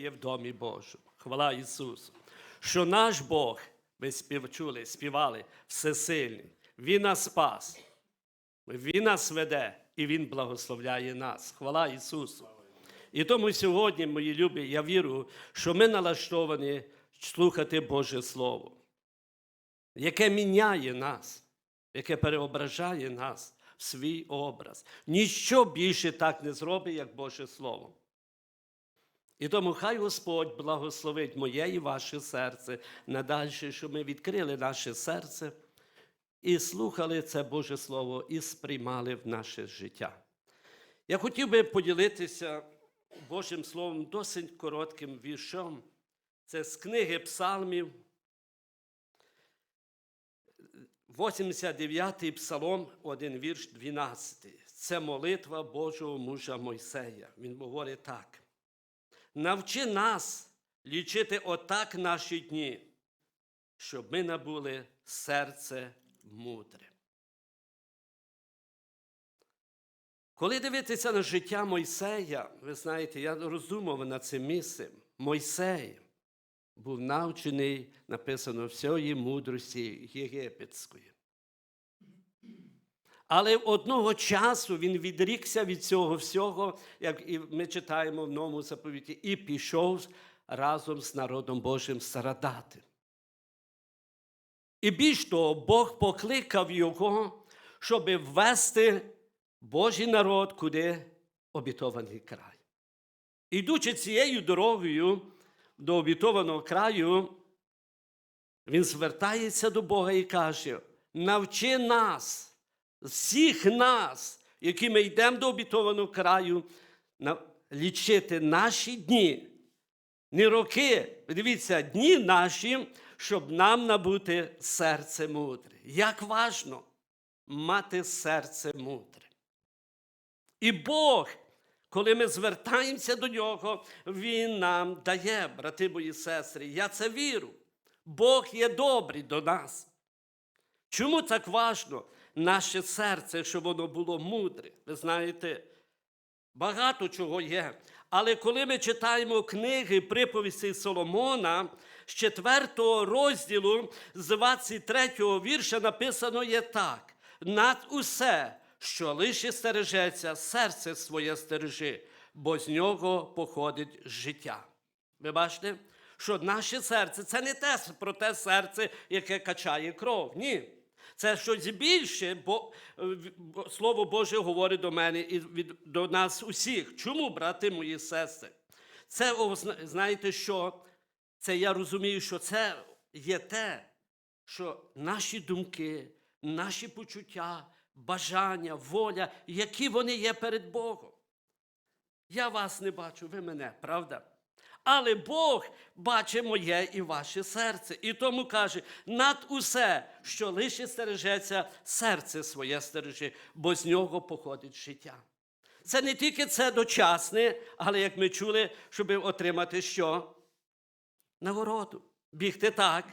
є в домі Божому. Хвала Ісусу. Що наш Бог, ви спів, чули, співали, всесильний. Він нас спас, Він нас веде і Він благословляє нас. Хвала Ісусу. І тому сьогодні, мої любі, я вірю, що ми налаштовані слухати Боже Слово, яке міняє нас, яке переображає нас в свій образ. Ніщо більше так не зробить, як Боже Слово. І тому хай Господь благословить моє і ваше серце надальше, щоб ми відкрили наше серце і слухали це Боже Слово і сприймали в наше життя. Я хотів би поділитися Божим Словом досить коротким віршом. Це з книги Псалмів, 89-й псалом, один вірш, 12. Це молитва Божого мужа Мойсея. Він говорить так. Навчи нас лічити отак наші дні, щоб ми набули серце мудре. Коли дивитися на життя Мойсея, ви знаєте, я роздумав над цим місцем. Мойсей був навчений, написано, всієї мудрості єгипетської. Але одного часу він відрікся від цього всього, як і ми читаємо в новому заповіті, і пішов разом з народом Божим страдати. І більш того, Бог покликав його, щоб ввести Божий народ куди обітований край. Ідучи цією дорогою до обітованого краю, він звертається до Бога і каже: навчи нас, всіх нас, які ми йдемо до обітованого краю, лічити наші дні, не роки, дивіться, дні наші, щоб нам набути серце мудре. Як важно мати серце мудре. І Бог, коли ми звертаємося до нього, Він нам дає, брати мої сестри. Я це вірю. Бог є добрий до нас. Чому так важно наше серце, щоб воно було мудре? Ви знаєте, багато чого є. Але коли ми читаємо книги приповісті Соломона, з 4 розділу, з 23 вірша написано є так: над усе, що лише стережеться, серце своє стережи, бо з нього походить життя. Ви бачите, що наше серце це не те про те серце, яке качає кров. Ні. Це щось більше, бо е, бо Слово Боже говорить до мене і до нас усіх. Чому, брати мої сестри? Це, знаєте що? Це я розумію, що це є те, що наші думки, наші почуття, бажання, воля, які вони є перед Богом. Я вас не бачу, ви мене, правда? Але Бог бачить моє і ваше серце. І тому каже: над усе, що лише стережеться, серце своє стережи, бо з нього походить життя. Це не тільки це дочасне, але як ми чули, щоб отримати що? Нагороду. Бігти так.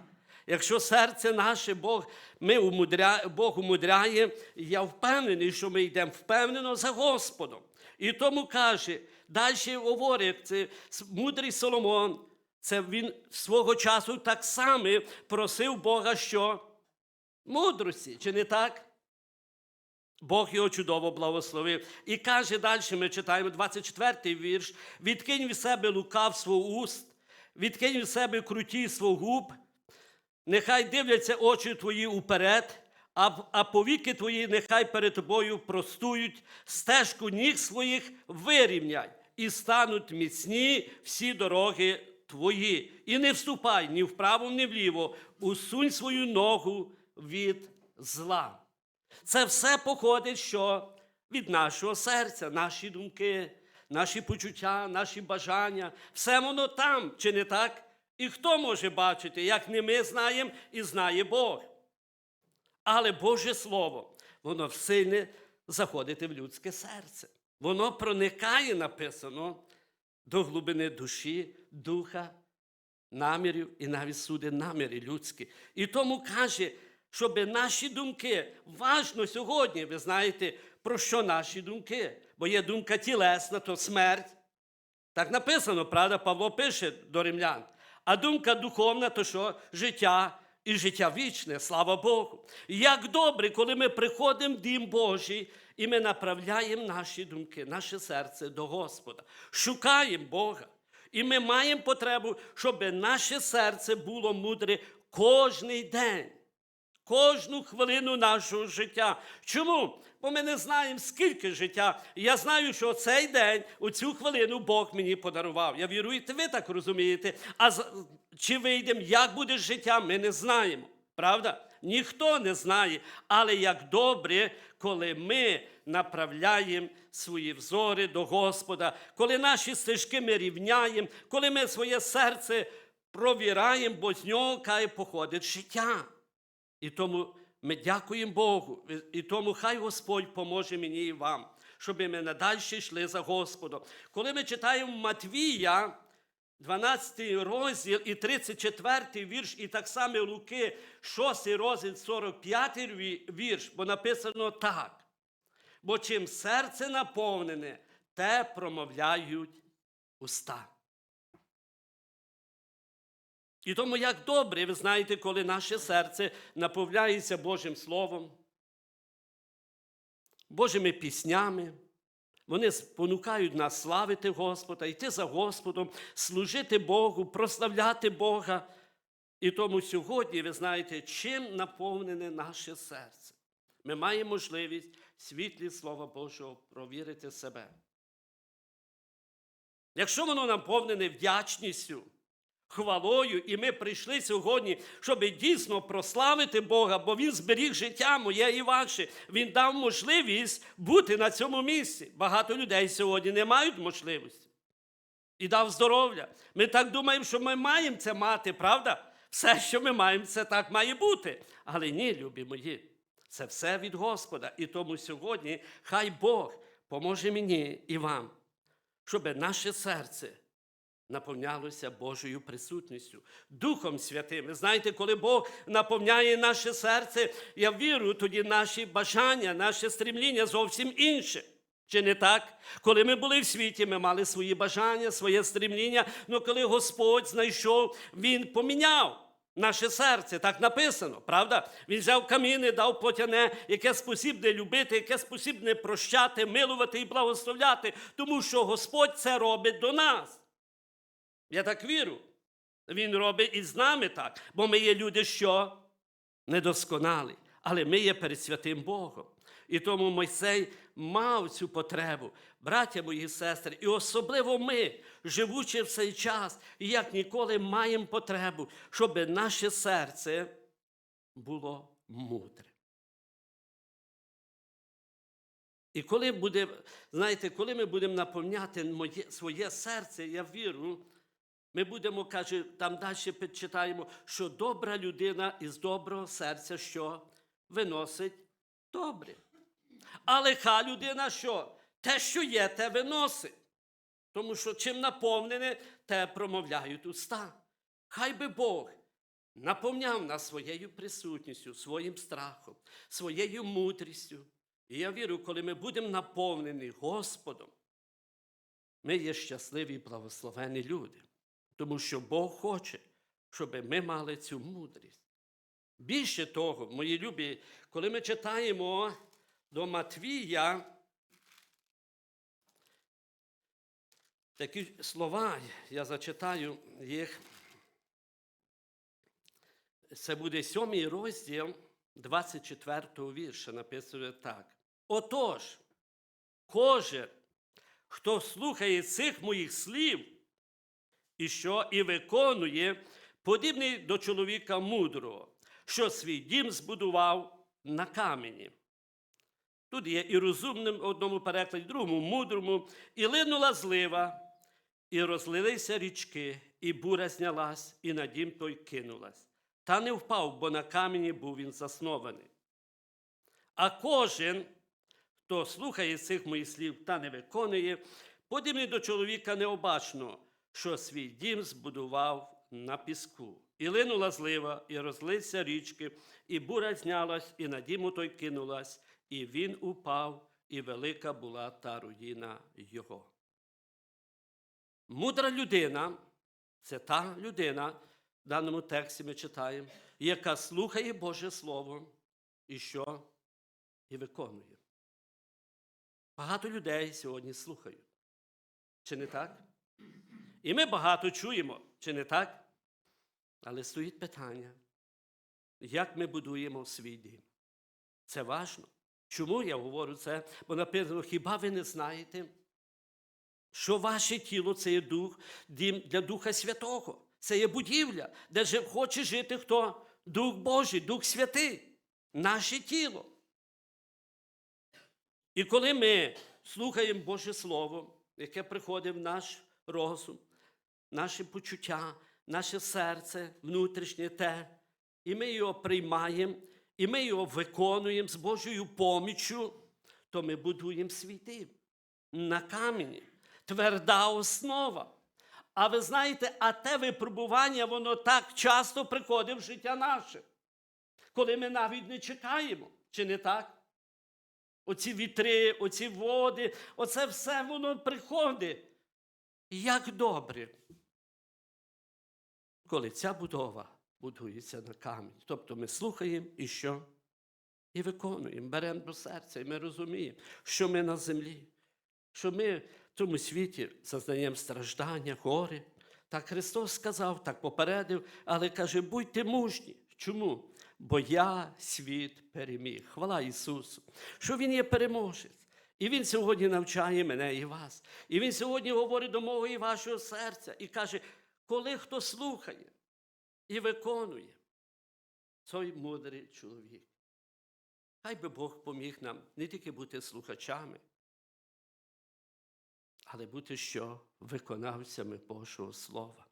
Якщо серце наше Бог, ми умудря, Бог умудряє, я впевнений, що ми йдемо впевнено за Господом. І тому каже, далі говорить, це мудрий Соломон, це він свого часу так само просив Бога, що мудрості, чи не так? Бог його чудово благословив. І каже далі, ми читаємо 24-й вірш: відкинь від себе лукавство уст, відкинь від себе крутійство губ, нехай дивляться очі твої уперед, а, а повіки твої нехай перед тобою простують, стежку ніг своїх вирівняй, і стануть міцні всі дороги твої. І не вступай ні вправо, ні вліво, усунь свою ногу від зла. Це все походить що? від нашого серця, наші думки, наші почуття, наші бажання. Все воно там, чи не так? І хто може бачити, як не ми знаємо і знає Бог. Але Боже Слово, воно всильне заходить в людське серце. Воно проникає, написано, до глибини душі, духа, намірів і навіть суди наміри людські. І тому каже, щоб наші думки, важно сьогодні, ви знаєте, про що наші думки? Бо є думка тілесна, то смерть. Так написано, правда, Павло пише до римлян. А думка духовна, то що життя і життя вічне, слава Богу. Як добре, коли ми приходимо в Дім Божий і ми направляємо наші думки, наше серце до Господа, шукаємо Бога. І ми маємо потребу, щоб наше серце було мудре кожний день кожну хвилину нашого життя. Чому? Бо ми не знаємо, скільки життя. Я знаю, що цей день, у цю хвилину Бог мені подарував. Я вірую, ви так розумієте. А чи вийдемо, як буде життя, ми не знаємо. Правда? Ніхто не знає. Але як добре, коли ми направляємо свої взори до Господа, коли наші стежки ми рівняємо, коли ми своє серце провіраємо, бо з нього каже, походить життя. І тому ми дякуємо Богу. І тому хай Господь поможе мені і вам, щоб ми надалі йшли за Господом. Коли ми читаємо Матвія, 12 розділ і 34 вірш, і так само Луки, 6 розділ, 45 вірш, бо написано так. Бо чим серце наповнене, те промовляють уста. І тому як добре, ви знаєте, коли наше серце наповняється Божим Словом, Божими піснями, вони спонукають нас славити Господа, йти за Господом, служити Богу, прославляти Бога. І тому сьогодні, ви знаєте, чим наповнене наше серце. Ми маємо можливість світлі Слова Божого провірити себе. Якщо воно наповнене вдячністю, хвалою, і ми прийшли сьогодні, щоб дійсно прославити Бога, бо Він зберіг життя моє і ваше. Він дав можливість бути на цьому місці. Багато людей сьогодні не мають можливості. І дав здоров'я. Ми так думаємо, що ми маємо це мати, правда? Все, що ми маємо, це так має бути. Але ні, любі мої, це все від Господа. І тому сьогодні хай Бог поможе мені і вам, щоб наше серце наповнялося Божою присутністю, Духом Святим. Ви знаєте, коли Бог наповняє наше серце, я вірю, тоді наші бажання, наше стремління зовсім інше. Чи не так? Коли ми були в світі, ми мали свої бажання, своє стремління. але коли Господь знайшов, Він поміняв наше серце, так написано, правда? Він взяв каміни, дав плотяне, яке спосібне любити, яке спосібне прощати, милувати і благословляти, тому що Господь це робить до нас. Я так вірю. Він робить і з нами так, бо ми є люди, що недосконалі, але ми є перед святим Богом. І тому Мойсей мав цю потребу, браття мої і сестри, і особливо ми, живучи в цей час, як ніколи маємо потребу, щоб наше серце було мудре. І коли буде, знаєте, коли ми будемо наповняти моє, своє серце, я вірю, ми будемо, каже, там далі читаємо, що добра людина із доброго серця що виносить добре. А лиха людина що? Те, що є, те виносить. Тому що чим наповнене, те промовляють уста. Хай би Бог наповняв нас своєю присутністю, своїм страхом, своєю мудрістю. І я вірю, коли ми будемо наповнені Господом, ми є щасливі і благословені люди. Тому що Бог хоче, щоб ми мали цю мудрість. Більше того, мої любі, коли ми читаємо до Матвія, такі слова, я зачитаю їх. Це буде сьомий розділ 24 го вірша, написано так. Отож, кожен, хто слухає цих моїх слів, і що і виконує, подібний до чоловіка мудрого, що свій дім збудував на камені. Тут є і розумним одному перекладі, другому мудрому, і линула злива, і розлилися річки, і буря знялась, і на дім той кинулась. Та не впав, бо на камені був він заснований. А кожен, хто слухає цих моїх слів та не виконує, подібний до чоловіка необачного, що свій дім збудував на піску. І линула злива, і розлися річки, і буря знялась, і на дім той кинулась, і він упав, і велика була та руїна його. Мудра людина це та людина, в даному тексті ми читаємо, яка слухає Боже Слово і що? І виконує. Багато людей сьогодні слухають. Чи не так? І ми багато чуємо, чи не так? Але стоїть питання, як ми будуємо свій дім? Це важно. Чому я говорю це? Бо написано, хіба ви не знаєте, що ваше тіло це є дух, дім для Духа Святого. Це є будівля, де жив- хоче жити хто? Дух Божий, Дух Святий, наше тіло. І коли ми слухаємо Боже Слово, яке приходить в наш розум, наші почуття, наше серце, внутрішнє те, і ми його приймаємо, і ми його виконуємо з Божою поміччю, то ми будуємо дім на камені, тверда основа. А ви знаєте, а те випробування, воно так часто приходить в життя наше, коли ми навіть не чекаємо, чи не так? Оці вітри, оці води, оце все воно приходить. Як добре, коли ця будова будується на камені. Тобто ми слухаємо і що? І виконуємо, беремо до серця, і ми розуміємо, що ми на землі, що ми в цьому світі зазнаємо страждання, горе. Так Христос сказав, так попередив, але каже, будьте мужні. Чому? Бо я світ переміг. Хвала Ісусу, що Він є переможець. І Він сьогодні навчає мене і вас. І Він сьогодні говорить до мого і вашого серця і каже, коли хто слухає і виконує, той мудрий чоловік. Хай би Бог поміг нам не тільки бути слухачами, але бути що? Виконавцями Божого Слова.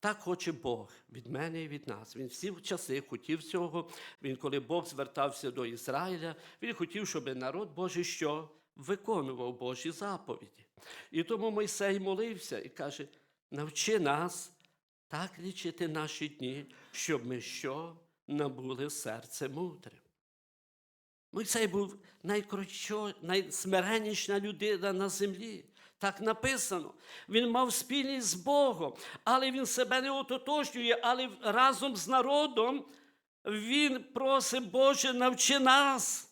Так хоче Бог від мене і від нас. Він всі часи хотів цього. Він, коли Бог звертався до Ізраїля, він хотів, щоб народ Божий що виконував Божі заповіді. І тому Мойсей молився і каже: навчи нас так лічити наші дні, щоб ми що набули серце мудре. Мойсей був найкротчо, найсмиренніша людина на землі. Так написано. Він мав спільність з Богом, але він себе не ототожнює, але разом з народом він просить, Боже, навчи нас.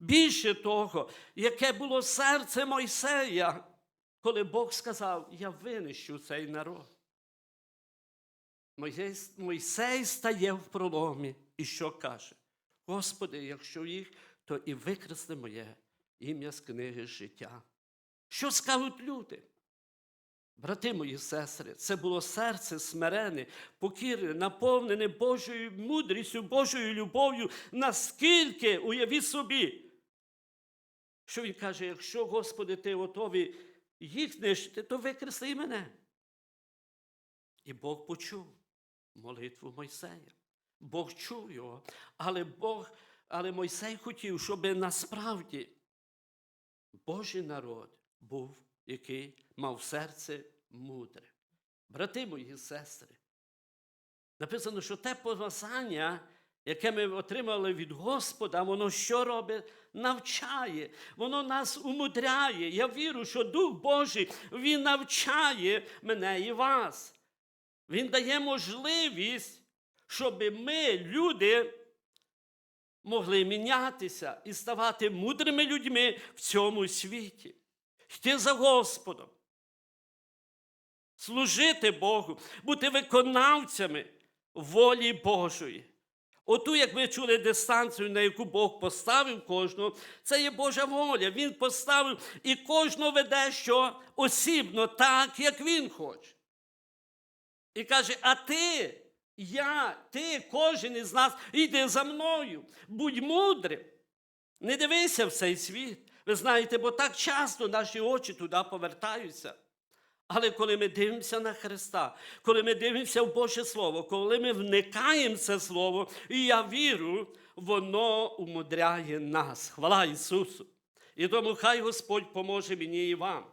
Більше того, яке було серце Мойсея, коли Бог сказав, я винищу цей народ. Мойсей, стає в проломі і що каже? Господи, якщо їх, то і викресли моє ім'я з книги життя. Що скажуть люди? Брати мої сестри, це було серце смирене, покірне, наповнене Божою мудрістю, Божою любов'ю, наскільки, уявіть собі, що він каже, якщо, Господи, ти готовий їх нищити, то викресли мене. І Бог почув молитву Мойсея. Бог чув його, але Бог, але Мойсей хотів, щоб насправді Божий народ був, який мав серце мудре. Брати мої сестри, написано, що те помазання, яке ми отримали від Господа, воно що робить? Навчає, воно нас умудряє. Я вірю, що Дух Божий Він навчає мене і вас. Він дає можливість, щоб ми, люди, могли мінятися і ставати мудрими людьми в цьому світі. Йти за Господом, служити Богу, бути виконавцями волі Божої. Оту, як ми чули дистанцію, на яку Бог поставив кожного, це є Божа воля. Він поставив і кожного веде, що осібно, так, як він хоче. І каже: а ти, я, ти, кожен із нас, йди за мною, будь мудрим. Не дивися в цей світ. Ви знаєте, бо так часто наші очі туди повертаються. Але коли ми дивимося на Христа, коли ми дивимося в Боже Слово, коли ми вникаємо в це Слово, і я вірю, воно умудряє нас. Хвала Ісусу! І тому хай Господь поможе мені і вам.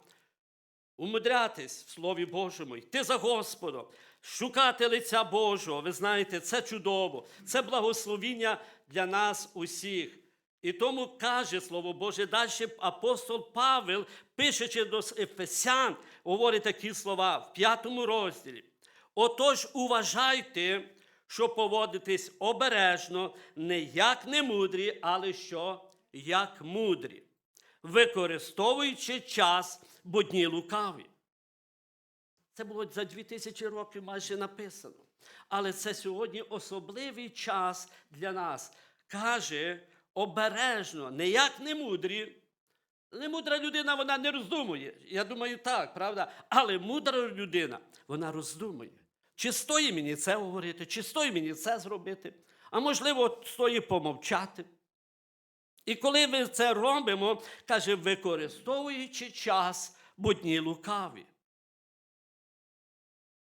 Умудрятись в Слові Божому, йти за Господом, шукати лиця Божого. Ви знаєте, це чудово, це благословіння для нас усіх. І тому каже Слово Боже, далі апостол Павел, пишучи до Ефесян, говорить такі слова в п'ятому розділі. Отож, уважайте, що поводитесь обережно, не як немудрі, але що як мудрі, використовуючи час, бо дні лукаві. Це було за 2000 років майже написано. Але це сьогодні особливий час для нас. Каже обережно, не як немудрі. Немудра людина вона не роздумує. Я думаю, так, правда? Але мудра людина, вона роздумує. Чи стоїть мені це говорити, чи стоїть мені це зробити, а можливо, стоїть помовчати. І коли ми це робимо, каже, використовуючи час, бо дні лукаві.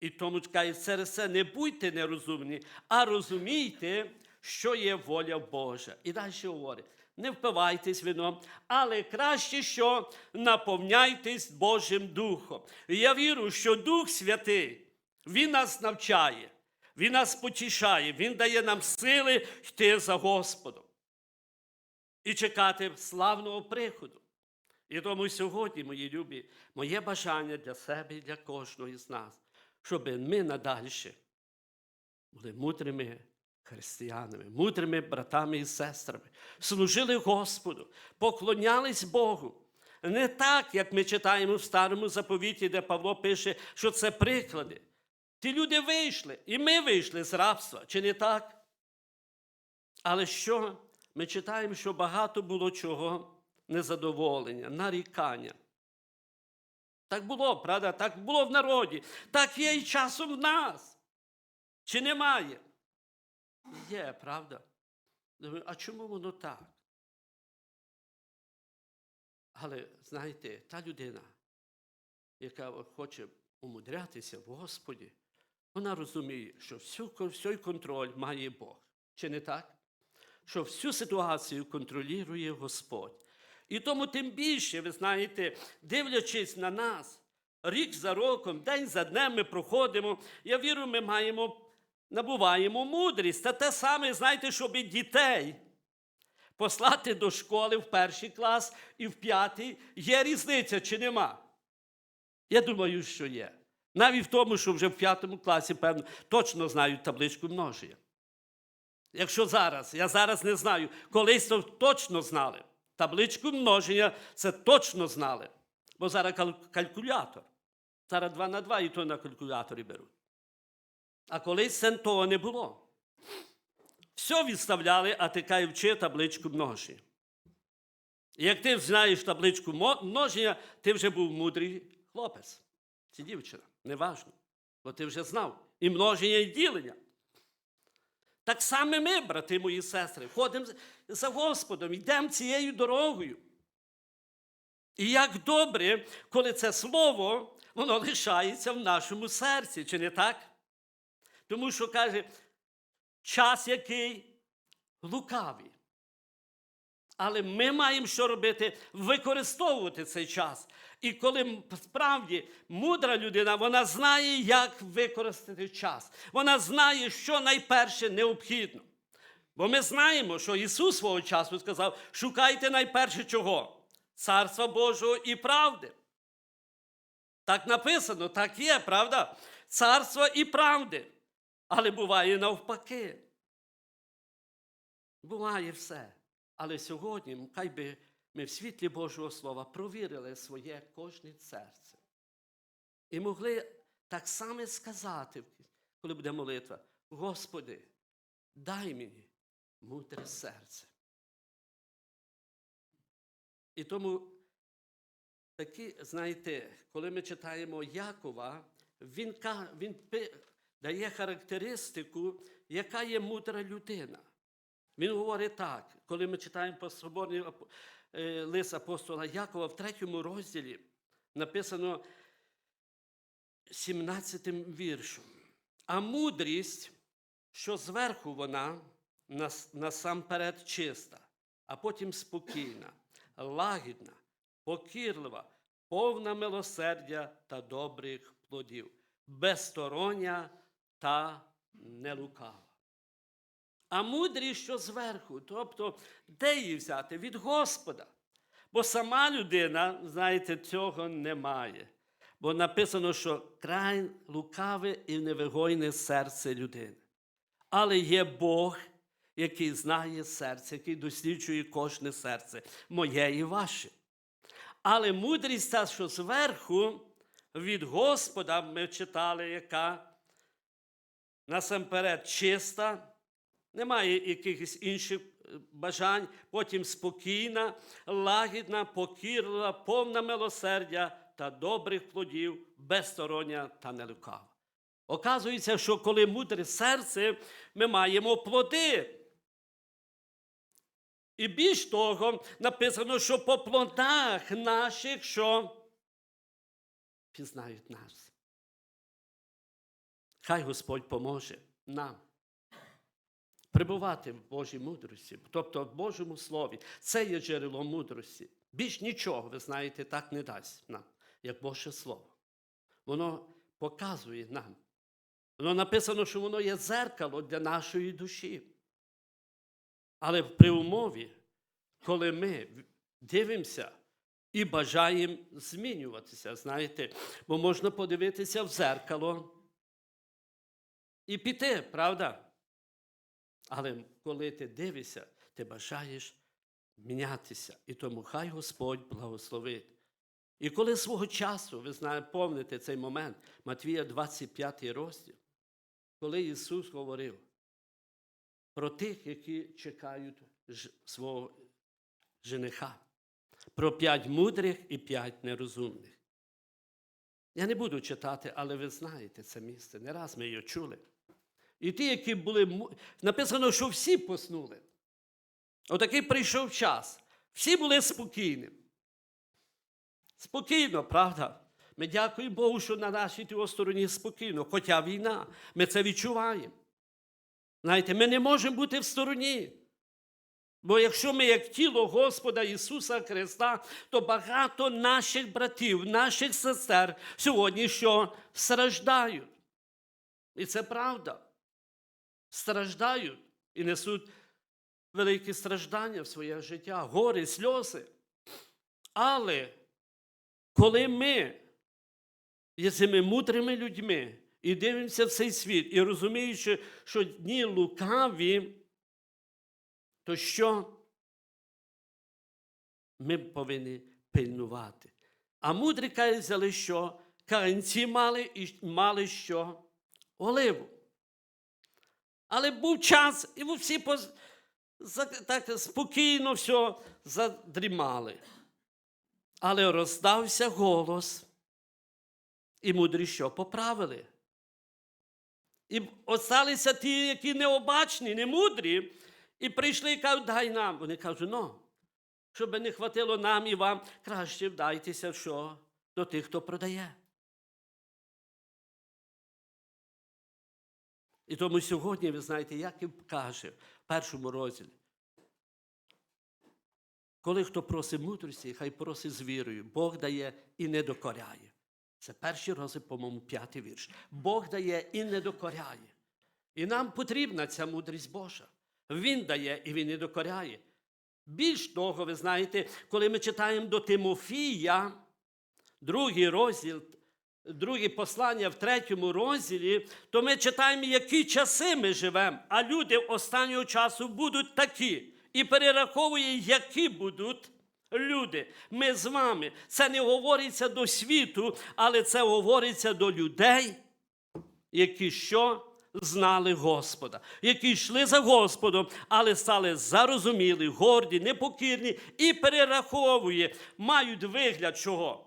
І тому каже, через це не будьте нерозумні, а розумійте, що є воля Божа. І далі говорить: не впивайтесь вином, але краще, що наповняйтесь Божим Духом. І я вірю, що Дух Святий, Він нас навчає, Він нас потішає, Він дає нам сили йти за Господом і чекати славного приходу. І тому сьогодні, мої любі, моє бажання для себе і для кожного з нас, щоб ми надальше були мудрими християнами, мудрими братами і сестрами, служили Господу, поклонялись Богу. Не так, як ми читаємо в старому заповіті, де Павло пише, що це приклади. Ті люди вийшли, і ми вийшли з рабства, чи не так? Але що? Ми читаємо, що багато було чого незадоволення, нарікання. Так було, правда? Так було в народі. Так є і часом в нас. Чи немає? Є, правда? Думаю, а чому воно так? Але знаєте, та людина, яка хоче умудрятися в Господі, вона розуміє, що всю, всю контроль має Бог. Чи не так? Що всю ситуацію контролює Господь. І тому тим більше, ви знаєте, дивлячись на нас, рік за роком, день за днем ми проходимо, я вірю, ми маємо, набуваємо мудрість. Та те саме, знаєте, щоб і дітей послати до школи в перший клас і в п'ятий, є різниця чи нема? Я думаю, що є. Навіть в тому, що вже в п'ятому класі, певно, точно знають табличку множення. Якщо зараз, я зараз не знаю, колись то точно знали. Табличку множення це точно знали. Бо зараз калькулятор. Зараз 2 на 2 і то на калькуляторі беруть. А колись це того не було. Все відставляли, а ти кай вчи табличку множення. Як ти знаєш табличку множення, ти вже був мудрий хлопець. Чи дівчина, неважно. Бо ти вже знав і множення, і ділення. Так само ми, брати мої сестри, ходимо за Господом, йдемо цією дорогою. І як добре, коли це слово, воно лишається в нашому серці, чи не так? Тому що каже, час який лукавий. Але ми маємо що робити? Використовувати цей час. І коли справді мудра людина, вона знає, як використати час. Вона знає, що найперше необхідно. Бо ми знаємо, що Ісус свого часу сказав: шукайте найперше чого? Царства Божого і правди. Так написано, так є, правда? Царство і правди. Але буває навпаки. Буває все. Але сьогодні, хай би ми в світлі Божого Слова провірили своє кожне серце. І могли так само сказати, коли буде молитва: Господи, дай мені мудре серце. І тому такі, знаєте, коли ми читаємо Якова, він, він дає характеристику, яка є мудра людина. Він говорить так, коли ми читаємо по соборний е, лист апостола Якова в третьому розділі написано 17 м віршом. А мудрість, що зверху вона насамперед чиста, а потім спокійна, лагідна, покірлива, повна милосердя та добрих плодів, безстороння та нелукава. а мудрість, що зверху. Тобто, де її взяти? Від Господа. Бо сама людина, знаєте, цього не має. Бо написано, що край лукаве і невигойне серце людини. Але є Бог, який знає серце, який досліджує кожне серце, моє і ваше. Але мудрість та, що зверху від Господа ми читали, яка насамперед чиста, немає якихось інших е, бажань, потім спокійна, лагідна, покірлива, повна милосердя та добрих плодів, безстороння та нелукава. Оказується, що коли мудре серце, ми маємо плоди. І більш того, написано, що по плодах наших, що пізнають нас. Хай Господь поможе нам прибувати в Божій мудрості, тобто в Божому Слові. Це є джерело мудрості. Більш нічого, ви знаєте, так не дасть нам, як Боже Слово. Воно показує нам. Воно написано, що воно є зеркало для нашої душі. Але при умові, коли ми дивимося і бажаємо змінюватися, знаєте, бо можна подивитися в зеркало і піти, правда? Але коли ти дивишся, ти бажаєш мінятися. І тому хай Господь благословить. І коли свого часу, ви знаєте, помните цей момент, Матвія 25 розділ, коли Ісус говорив про тих, які чекають свого жениха, про п'ять мудрих і п'ять нерозумних. Я не буду читати, але ви знаєте це місце. Не раз ми його чули. І ті, які були, написано, що всі поснули. Отакий прийшов час. Всі були спокійні. Спокійно, правда? Ми дякуємо Богу, що на нашій стороні спокійно, хоча війна, ми це відчуваємо. Знаєте, ми не можемо бути в стороні. Бо якщо ми, як тіло Господа Ісуса Христа, то багато наших братів, наших сестер сьогодні що страждають. І це правда. Страждають і несуть великі страждання в своє життя, гори, сльози. Але коли ми є цими мудрими людьми і дивимося в цей світ, і розуміючи, що дні лукаві, то що ми повинні пильнувати? А мудрі кажуть, взяли що? Каганці мали і мали що? Оливу. Але був час, і всі так спокійно все задрімали. Але роздався голос, і мудрі що поправили. І осталися ті, які необачні, не мудрі, і прийшли і кажуть, дай нам. Вони кажуть, ну, щоб не хватило нам і вам, краще вдайтеся що? до тих, хто продає. І тому сьогодні, ви знаєте, Яків каже в першому розділі, коли хто просить мудрості, хай просить з вірою. Бог дає і не докоряє. Це перший розділ, по-моєму, п'ятий вірш. Бог дає і не докоряє. І нам потрібна ця мудрість Божа. Він дає і він не докоряє. Більш того, ви знаєте, коли ми читаємо до Тимофія, другий розділ, друге послання в третьому розділі, то ми читаємо, які часи ми живемо, а люди останнього часу будуть такі. І перераховує, які будуть люди. Ми з вами. Це не говориться до світу, але це говориться до людей, які що? Знали Господа, які йшли за Господом, але стали зарозумілі, горді, непокірні і перераховує, мають вигляд чого?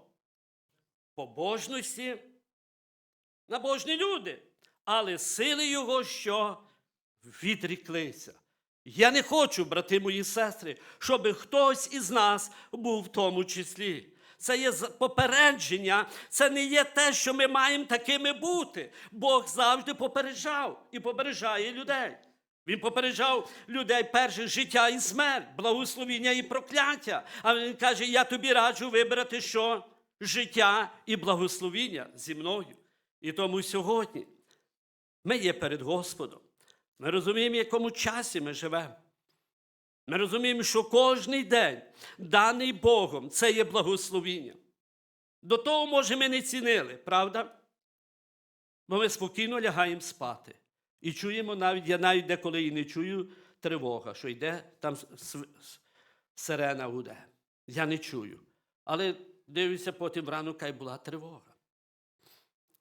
Побожності, набожні люди, але сили його що відріклися. Я не хочу, брати мої сестри, щоб хтось із нас був в тому числі. Це є попередження, це не є те, що ми маємо такими бути. Бог завжди попереджав і попереджає людей. Він попереджав людей перше життя і смерть, благословіння і прокляття. А він каже: я тобі раджу вибрати що? Життя і благословіння зі мною. І тому сьогодні ми є перед Господом. Ми розуміємо, в якому часі ми живемо. Ми розуміємо, що кожний день, даний Богом, це є благословіння. До того, може, ми не цінили, правда? Бо ми спокійно лягаємо спати. І чуємо навіть, я навіть деколи і не чую тривога, що йде там сирена гуде. Я не чую. Але дивлюся, потім рано хай була тривога.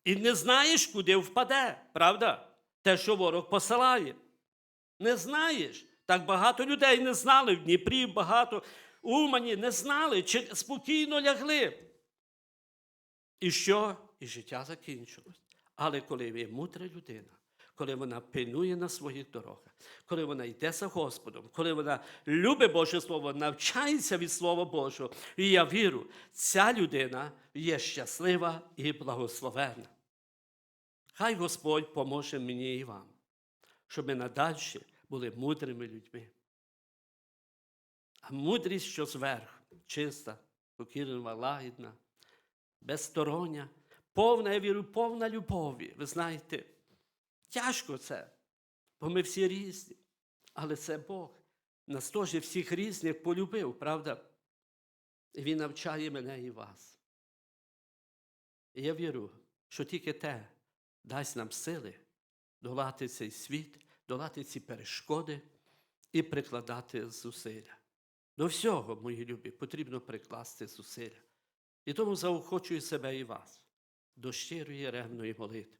І не знаєш, куди впаде, правда? Те, що ворог посилає. Не знаєш. Так багато людей не знали в Дніпрі, багато Умані не знали, чи спокійно лягли. І що? І життя закінчилось. Але коли ви мудра людина, коли вона пильнує на своїх дорогах, коли вона йде за Господом, коли вона любить Боже Слово, навчається від Слова Божого, і я вірю, ця людина є щаслива і благословенна. Хай Господь поможе мені і вам, щоб ми надальше були мудрими людьми. А мудрість, що зверху, чиста, покірна, лагідна, безстороння, повна, я вірю, повна любові. Ви знаєте, тяжко це, бо ми всі різні. Але це Бог. Нас теж всіх різних полюбив, правда? І Він навчає мене і вас. І я вірю, що тільки те дасть нам сили долати цей світ, долати ці перешкоди і прикладати зусилля. До всього, мої любі, потрібно прикласти зусилля. І тому заохочую себе і вас до щирої ревної молитви.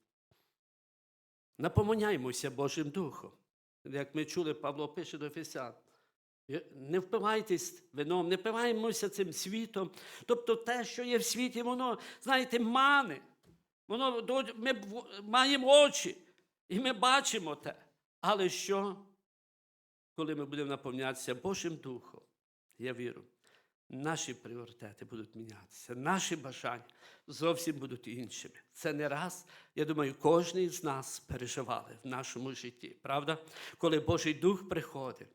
Напоминяймося Божим Духом. Як ми чули, Павло пише до Ефесян. Не впивайтесь вином, не впиваємося цим світом. Тобто те, що є в світі, воно, знаєте, мане. Воно, ми маємо очі, і ми бачимо те. Але що, коли ми будемо наповнятися Божим Духом, я вірю, наші пріоритети будуть мінятися, наші бажання зовсім будуть іншими. Це не раз, я думаю, кожен з нас переживали в нашому житті, правда? Коли Божий Дух приходить,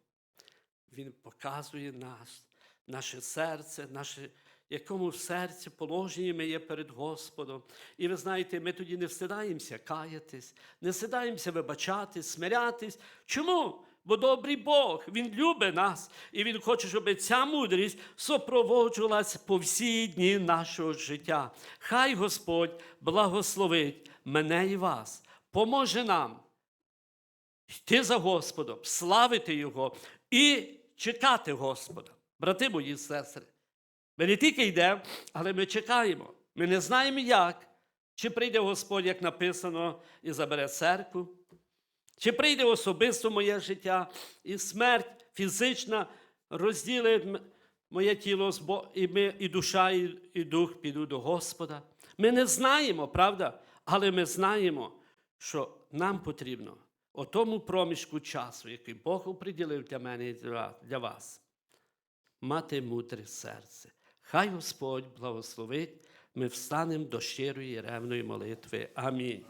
Він показує нас, наше серце, наше, якому в серці положенні ми є перед Господом. І ви знаєте, ми тоді не встидаємося каятись, не встидаємося вибачатись, смирятись. Чому? Бо добрий Бог, Він любить нас, і Він хоче, щоб ця мудрість супроводжувалась по всі дні нашого життя. Хай Господь благословить мене і вас, поможе нам йти за Господом, славити Його і чекати Господа. Брати мої сестри, ми не тільки йдемо, але ми чекаємо. Ми не знаємо, як, чи прийде Господь, як написано, і забере церкву, чи прийде особисто моє життя, і смерть фізична розділить моє тіло, і, ми, і душа, і, і дух підуть до Господа. Ми не знаємо, правда? Але ми знаємо, що нам потрібно у тому проміжку часу, який Бог оприділив для мене і для вас, мати мудре серце. Хай Господь благословить, ми встанемо до щирої ревної молитви. Амінь.